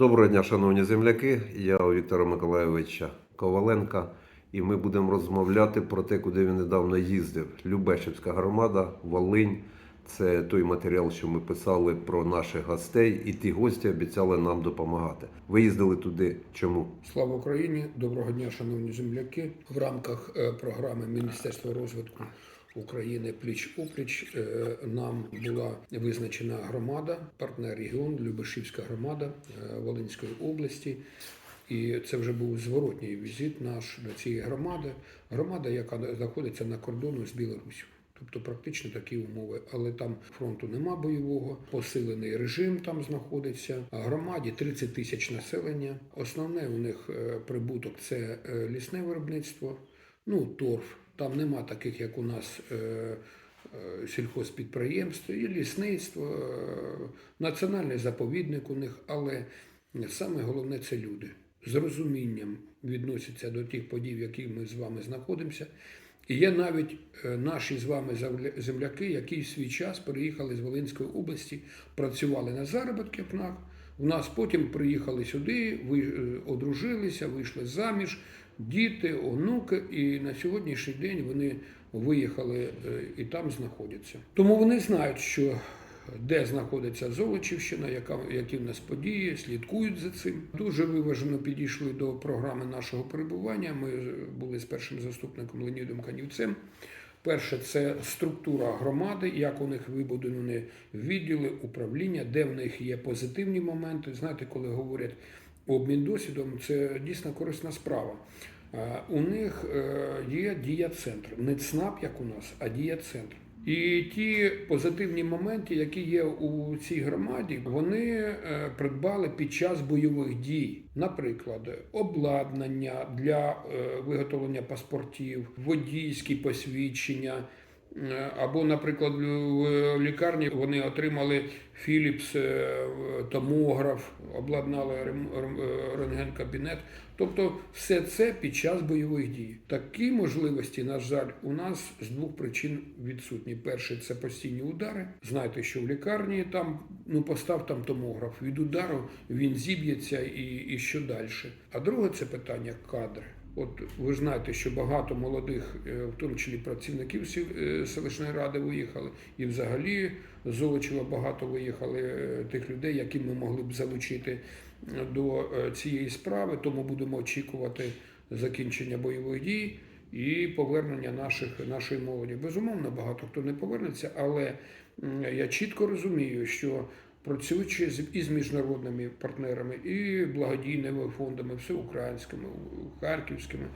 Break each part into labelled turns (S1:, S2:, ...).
S1: Доброго дня, шановні земляки. Я Віктора Миколайовича Коваленка, і ми будемо розмовляти про те, куди він недавно їздив. Любешівська громада, Волинь. Це той матеріал, що ми писали про наших гостей, і ті гості обіцяли нам допомагати. Ви їздили туди. Чому?
S2: Слава Україні! Доброго дня, шановні земляки. В рамках е, програми Міністерства розвитку України пліч опліч е, нам була визначена громада, партнер регіон, Любешівська громада е, Волинської області. І це вже був зворотній візит наш до цієї громади. Громада, яка знаходиться на кордону з Білоруссю. Тобто практично такі умови, але там фронту нема бойового, посилений режим там знаходиться. Громаді 30 тисяч населення. Основне у них е, прибуток це лісне виробництво, ну торф. Там нема таких, як у нас. е, е, Сільхозпідприємство і лісництво, е, національний заповідник у них, але саме головне це люди. З розумінням відносяться до тих подій, в яких ми з вами знаходимося. І є навіть наші з вами земляки, які в свій час переїхали з Волинської області, працювали на заробітках. У нас потім приїхали сюди, одружилися, вийшли заміж, діти, онуки, і на сьогоднішній день вони виїхали е, і там знаходяться. Тому вони знають, що де знаходиться Золочівщина, яка, які в нас події, слідкують за цим. Дуже виважено підійшли до програми нашого перебування. Ми е, були з першим заступником Леонідом Канівцем. Перше це структура громади, як у них вибудовані відділи управління, де в них є позитивні моменти. Знаєте, коли говорять обмін досвідом, це дійсно корисна справа. Е, У них е, є дія-центр, не ЦНАП, як у нас, а дія-центр. І ті позитивні моменти, які є у цій громаді, вони е, придбали під час бойових дій, наприклад, обладнання для виготовлення паспортів, водійські посвідчення. Е, Або, наприклад, в лікарні вони отримали Philips е, томограф, обладнали е, рентген-кабінет. Тобто, все це під час бойових дій. Такі можливості, на жаль, у нас з двох причин відсутні. Перше це постійні удари. Знаєте, що в лікарні там ну постав там томограф. Від удару він зіб'ється і, і що далі. А друге це питання кадри. От ви знаєте, що багато молодих, е, в тому числі працівників е, селищної ради, виїхали, і взагалі Золочева багато виїхали е, тих людей, які ми могли б залучити до цієї справи. Тому будемо очікувати закінчення бойових дій і повернення наших, нашої молоді. Безумовно, багато хто не повернеться, але я чітко розумію, що працюючи із міжнародними партнерами і благодійними фондами, всеукраїнськими, харківськими,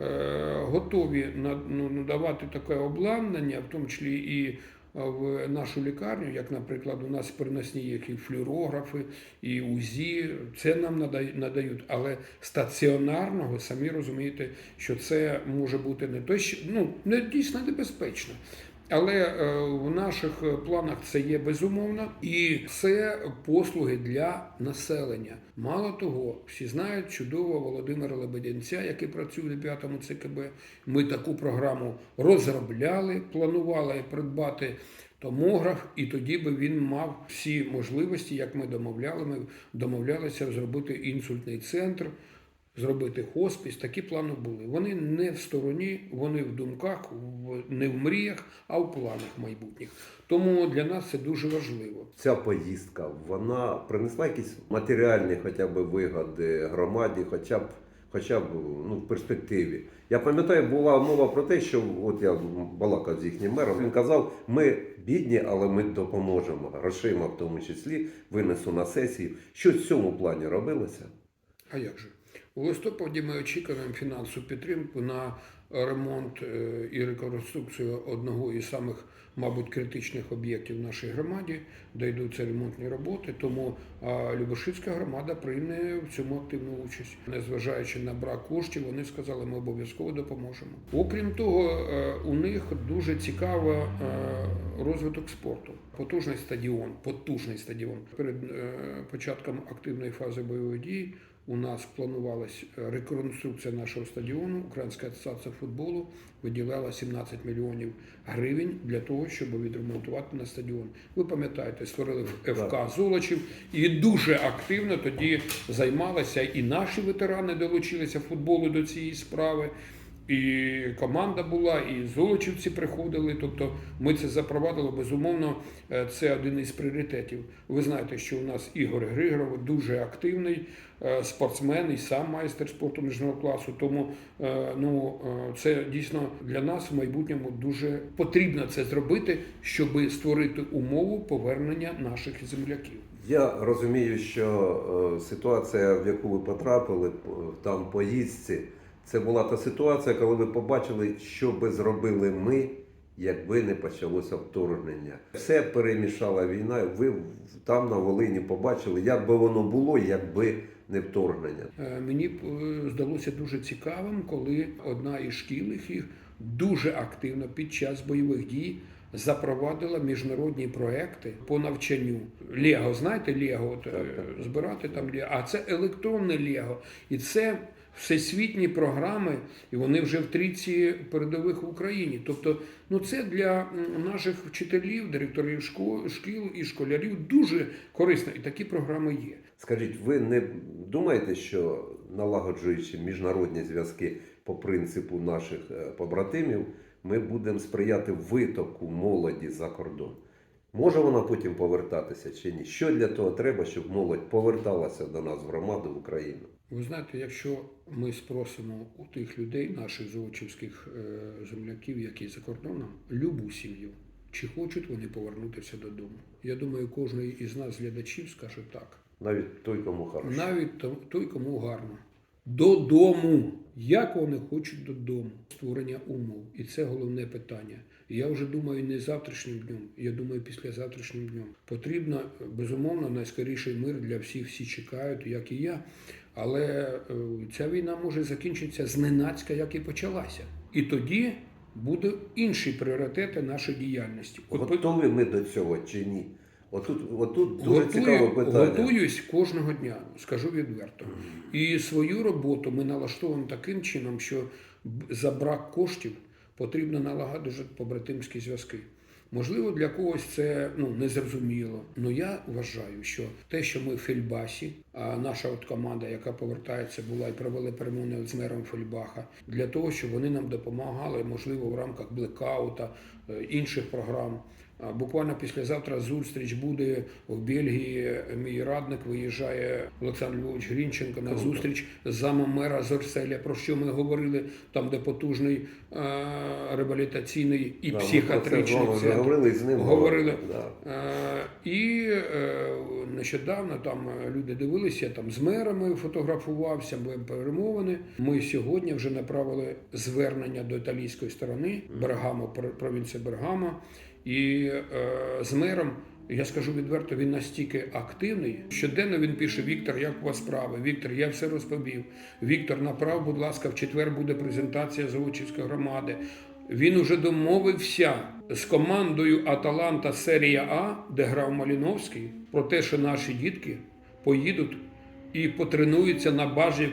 S2: е, готові ну, надавати таке обладнання, в тому числі і е, в нашу лікарню, як, наприклад, у нас переносні є і флюорографи, і УЗІ, це нам надають, але стаціонарного, самі розумієте, що це може бути не то, що ну не дійсно небезпечно. Але е, в наших планах це є безумовно, і це послуги для населення. Мало того, всі знають чудово Володимира Лебедянця, який працює в 9 ЦКБ. Ми таку програму розробляли, планували придбати томограф, і тоді би він мав всі можливості, як ми домовляли. Ми домовлялися зробити інсультний центр зробити хоспіс. Такі плани були. Вони не в стороні, вони в думках, не в мріях, а в планах майбутніх. Тому для нас це дуже важливо.
S1: Ця поїздка вона принесла якісь матеріальні хоча б вигоди громаді, хоча б хоча б ну, в перспективі. Я пам'ятаю, була мова про те, що от я балакав з їхнім мером. Він казав, ми бідні, але ми допоможемо. Грошима в тому числі винесу на сесію. Що в цьому плані робилося?
S2: А як же? У листопаді ми очікуємо фінансову підтримку на ремонт е, і реконструкцію одного із самих, мабуть, критичних об'єктів в нашій громаді, де йдуться ремонтні роботи. Тому а, Любошівська громада прийме в цьому активну участь. Незважаючи на брак коштів, вони сказали, ми обов'язково допоможемо. Окрім того, е, у них дуже цікаво е, розвиток спорту. Потужний стадіон, потужний стадіон. Перед початком активної фази бойових дій у нас планувалась е, реконструкція нашого стадіону. Українська асоціація футболу виділяла 17 мільйонів гривень для того, щоб відремонтувати на стадіон. Ви пам'ятаєте, створили ФК Золочів і дуже активно тоді займалися і наші ветерани долучилися футболу до цієї справи. І команда була, і золочівці приходили. Тобто ми це запровадили. Безумовно, е, це один із пріоритетів. Ви знаєте, що у нас Ігор Григоров дуже активний е, спортсмен і сам майстер спорту міжнародного класу. Тому е, ну це дійсно для нас в майбутньому дуже потрібно це зробити, щоб створити умову повернення наших земляків.
S1: Я розумію, що ситуація, в яку ви потрапили там поїздці, це була та ситуація, коли ви побачили, що би зробили ми, якби не почалося вторгнення. Все перемішала війна. Ви там на Волині побачили, як би воно було, якби не вторгнення.
S2: Е, Мені е, здалося дуже цікавим, коли одна із шкіл їх дуже активно під час бойових дій запровадила міжнародні проекти по навчанню. Лего, знаєте, Лего, е, збирати там Лего, а це електронне Лего. І це всесвітні програми, і вони вже в трійці передових в Україні. Тобто, ну це для наших вчителів, директорів шкіл і школярів дуже корисно. І такі програми є.
S1: Скажіть, ви не думаєте, що налагоджуючи міжнародні зв'язки по принципу наших е, побратимів, ми будемо сприяти витоку молоді за кордон? Може вона потім повертатися чи ні? Що для того треба, щоб молодь поверталася до нас в громаду в Україну?
S2: Ви знаєте, якщо ми спросимо у тих людей, наших золочівських е, земляків, які за кордоном, любу сім'ю, чи хочуть вони повернутися додому? Я думаю, кожен із нас, глядачів, скаже так.
S1: Навіть той, кому хорошо.
S2: Навіть то- той, кому гарно. Додому. Як вони хочуть додому? Створення умов. І це головне питання. Я вже думаю не завтрашнім днем, я думаю післязавтрашнім днем. Потрібно, безумовно, найскоріший мир для всіх, всі чекають, як і я. Але е, ця війна може закінчитися зненацька, як і почалася. І тоді будуть інші пріоритети нашої діяльності. От
S1: Готові ми до цього чи ні? Отут, отут дуже
S2: Готую,
S1: цікаве питання.
S2: готуюсь кожного дня, скажу відверто. І свою роботу ми налаштовуємо таким чином, що за брак коштів потрібно налагоджувати побратимські зв'язки. Можливо, для когось це ну незрозуміло. але я вважаю, що те, що ми в Фельбасі, а наша от команда, яка повертається, була і провели перемовини з мером Фельбаха, для того, щоб вони нам допомагали, можливо, в рамках блекаута, е, інших програм. Буквально післязавтра зустріч буде в Бельгії. Мій радник виїжджає Олександр Львович Грінченко на зустріч з замом мера Зорселя. Про що ми говорили там, де потужний е, реабілітаційний і
S1: Да,
S2: психіатричний центр.
S1: говорили з ним.
S2: Говорили.
S1: Да.
S2: Е, І е, нещодавно там люди дивилися, я там з мерами фотографувався, були перемовини. Ми сьогодні вже направили звернення до італійської сторони Бергамо, пр- провінція Бергамо. І е, з мером, я скажу відверто, він настільки активний. Щоденно він пише: Віктор, як у вас справи? Віктор, я все розповів. Віктор, направ, будь ласка, в четвер буде презентація Золочівської громади. Він уже домовився з командою Аталанта Серія А, де грав Маліновський, про те, що наші дітки поїдуть і потренуються на базі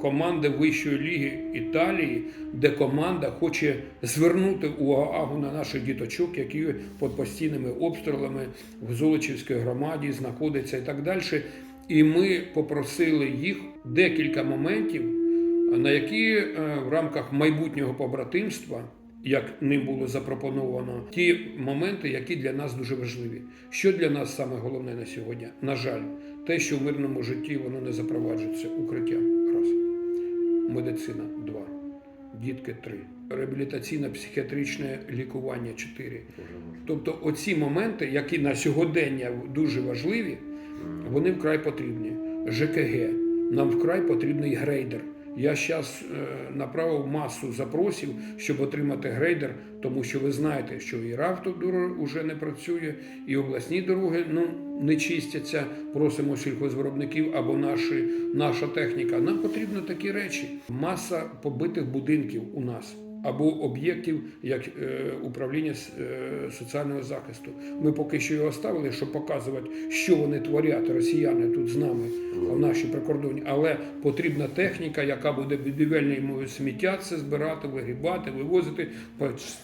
S2: команди Вищої ліги Італії, де команда хоче звернути увагу на наших діточок, які під постійними обстрілами в Золочівській громаді знаходяться і так далі. І ми попросили їх декілька моментів, на які е, в рамках майбутнього побратимства, як ним було запропоновано, ті моменти, які для нас дуже важливі. Що для нас саме головне на сьогодні? На жаль, те, що в мирному житті воно не запроваджується укриття. Медицина два. Дітки три. Реабілітаційно-психіатричне лікування чотири. Тобто, оці моменти, які на сьогодення дуже важливі, вони вкрай потрібні. ЖКГ, нам вкрай потрібний грейдер. Я зараз направив масу запросів, щоб отримати грейдер, тому що ви знаєте, що і равтодор вже не працює, і обласні дороги ну, не чистяться. Просимо сільхозвиробників або наші, наша техніка. Нам потрібні такі речі. Маса побитих будинків у нас. Або об'єктів як е, управління е, соціального захисту. Ми поки що його оставили, щоб показувати, що вони творять, росіяни тут з нами в нашій прикордоні. Але потрібна техніка, яка буде будівельною сміття це збирати, вигрібати, вивозити.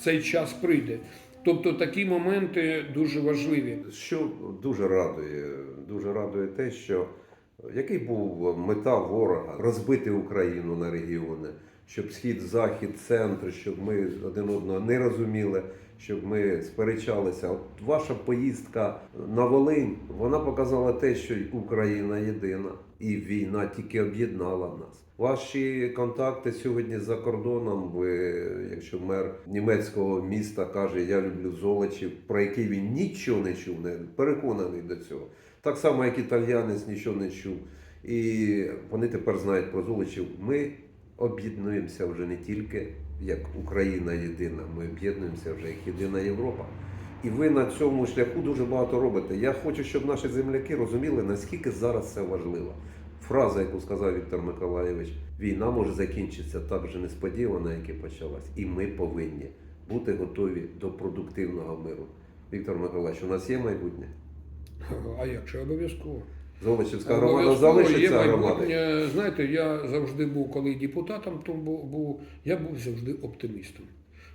S2: Цей час прийде. Тобто такі моменти дуже важливі.
S1: Що дуже радує, дуже радує те, що який був мета ворога розбити Україну на регіони, щоб схід, захід, центр, щоб ми один одного не розуміли, щоб ми сперечалися. От ваша поїздка на Волинь, вона показала те, що Україна єдина, і війна тільки об'єднала нас. Ваші контакти сьогодні за кордоном. Ви, якщо мер німецького міста каже, я люблю Золочів, про який він нічого не чув, не переконаний до цього. Так само, як італіянець нічого не чув. І вони тепер знають про Золочів. Ми об'єднуємося вже не тільки як Україна єдина, ми об'єднуємося вже як єдина Європа. І ви на цьому шляху дуже багато робите. Я хочу, щоб наші земляки розуміли, наскільки зараз це важливо. Фраза, яку сказав Віктор Миколаєвич, війна може закінчитися так же несподівано, як і почалась. І ми повинні бути готові до продуктивного миру. Віктор Миколаївич, у нас є майбутнє?
S2: А як же обов'язково?
S1: Золочівська громада
S2: Обов'язково є
S1: залишиться громадою.
S2: Знаєте, я завжди був, коли депутатом, то був, був я був завжди оптимістом.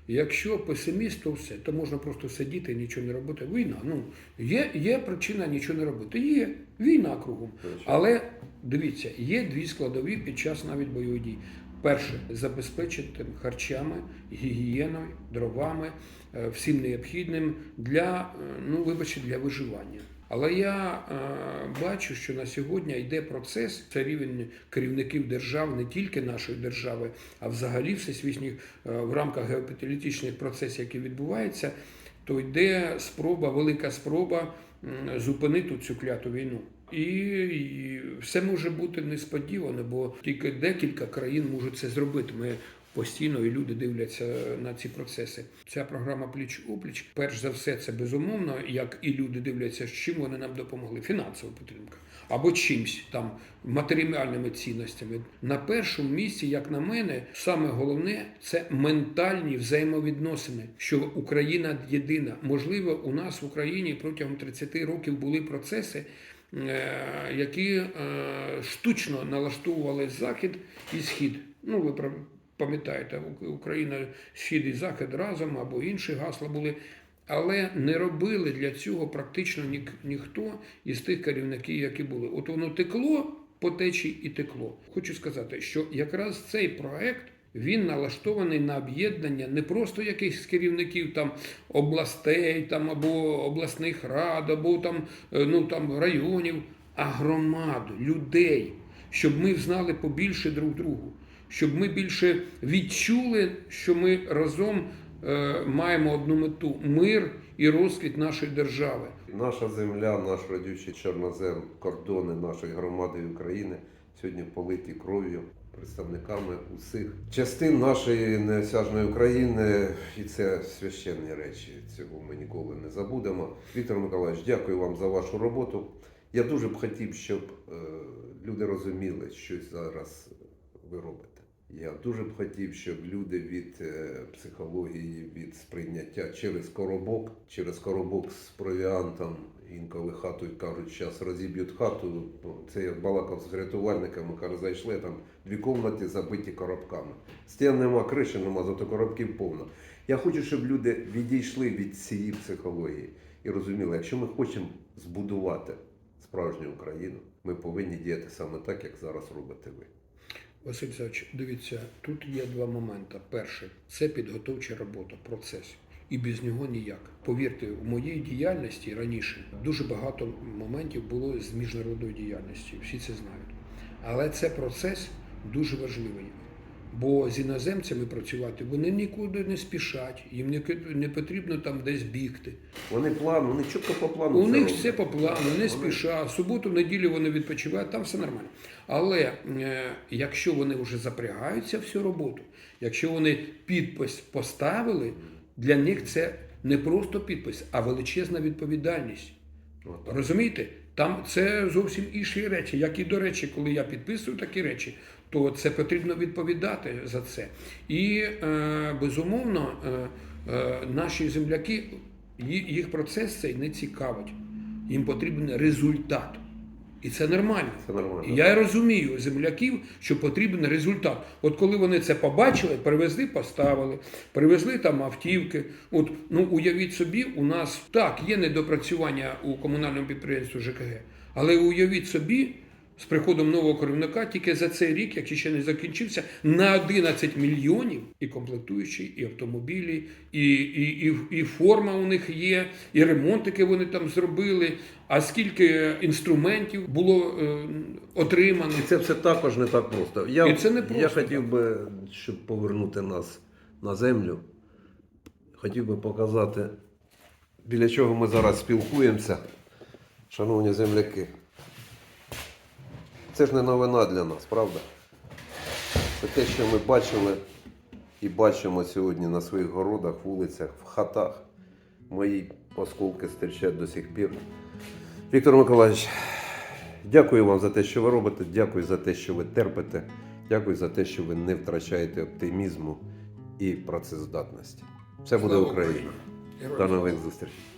S2: Якщо песиміст, то все, то можна просто сидіти і нічого не робити. Війна. Ну є, є причина нічого не робити. Є війна кругом. Але дивіться, є дві складові під час навіть бойових дій. Перше забезпечити харчами, гігієною, дровами, е, всім необхідним для, е, ну вибачте, для виживання. Але я е, бачу, що на сьогодні йде процес, це рівень керівників держав, не тільки нашої держави, а взагалі всесвітніх е, в рамках геополітичних процесів, які відбуваються, то йде спроба, велика спроба зупинити цю кляту війну. І все може бути несподівано, бо тільки декілька країн можуть це зробити. Ми постійно і люди дивляться на ці процеси. Ця програма пліч опліч, перш за все, це безумовно, як і люди дивляться, з чим вони нам допомогли. Фінансова підтримка або чимсь там матеріальними цінностями. На першому місці, як на мене, саме головне це ментальні взаємовідносини, що Україна єдина. Можливо, у нас в Україні протягом 30 років були процеси. е, Які е, штучно налаштовували захід і схід. Ну, ви пам'ятаєте, Україна, схід і захід разом або інші гасла були. Але не робили для цього практично ні, ніхто із тих керівників, які були. От воно текло по течії і текло. Хочу сказати, що якраз цей проект він налаштований на об'єднання не просто якихось керівників там областей, там або обласних рад, або там, е, ну, там районів, а громаду, людей, щоб ми знали побільше друг другу, щоб ми більше відчули, що ми разом е, маємо одну мету мир і розквіт нашої держави.
S1: Наша земля, наш родючий чорнозем, кордони нашої громади України сьогодні политі кров'ю представниками усіх частин нашої неосяжної України, і це священні речі. Цього ми ніколи не забудемо. Віктор Миколаївич, дякую вам за вашу роботу. Я дуже б хотів, щоб е, люди розуміли, що зараз ви робите. Я дуже б хотів, щоб люди від е, психології, від сприйняття через коробок, через коробок з провіантом, інколи хату кажуть, зараз розіб'ють хату. Це я балакав з рятувальниками, каже, зайшли там дві кімнати забиті коробками. Стін нема, криші нема, зато коробків повно. Я хочу, щоб люди відійшли від цієї психології і розуміли, якщо ми хочемо збудувати справжню Україну, ми повинні діяти саме так, як зараз робите ви.
S2: Василь Савич, дивіться, тут є два моменти. Перше це підготовча робота, процес. І без нього ніяк. Повірте, у моїй діяльності раніше дуже багато моментів було з міжнародною діяльністю, всі це знають. Але це процес дуже важливий. Бо з іноземцями працювати вони нікуди не спішать, їм не, не потрібно там десь бігти.
S1: Вони план, вони чітко по плану.
S2: У них все по плану, не спіша. Суботу, неділю вони відпочивають, там все нормально. Але е, якщо вони вже запрягаються в цю роботу, якщо вони підпис поставили, для них це не просто підпис, а величезна відповідальність. Розумієте? Там це зовсім інші речі. Як і до речі, коли я підписую такі речі, то це потрібно відповідати за це. І е, безумовно, е, е, наші земляки їх процес цей не цікавить. Їм потрібен результат. І це нормально.
S1: Це нормально.
S2: І я розумію земляків, що потрібен результат. От коли вони це побачили, привезли, поставили, привезли там автівки. От ну уявіть собі, у нас так є недопрацювання у комунальному підприємстві ЖКГ, але уявіть собі. З приходом нового керівника тільки за цей рік, який ще не закінчився, на 11 мільйонів і комплектуючі, і автомобілі, і, і, і, і форма у них є, і ремонтики вони там зробили. А скільки інструментів було е, отримано?
S1: І це все також не так просто. Я,
S2: І це не просто
S1: я хотів би, щоб повернути нас на землю, хотів би показати, біля чого ми зараз спілкуємося, шановні земляки. Це ж не новина для нас, правда? Це те, що ми бачили і бачимо сьогодні на своїх городах, вулицях, в хатах. Мої осколки стирчать до сих пір. Віктор Миколаївич, дякую вам за те, що ви робите. Дякую за те, що ви терпите. Дякую за те, що ви не втрачаєте оптимізму і працездатності. Все буде Україна. До нових зустрічей.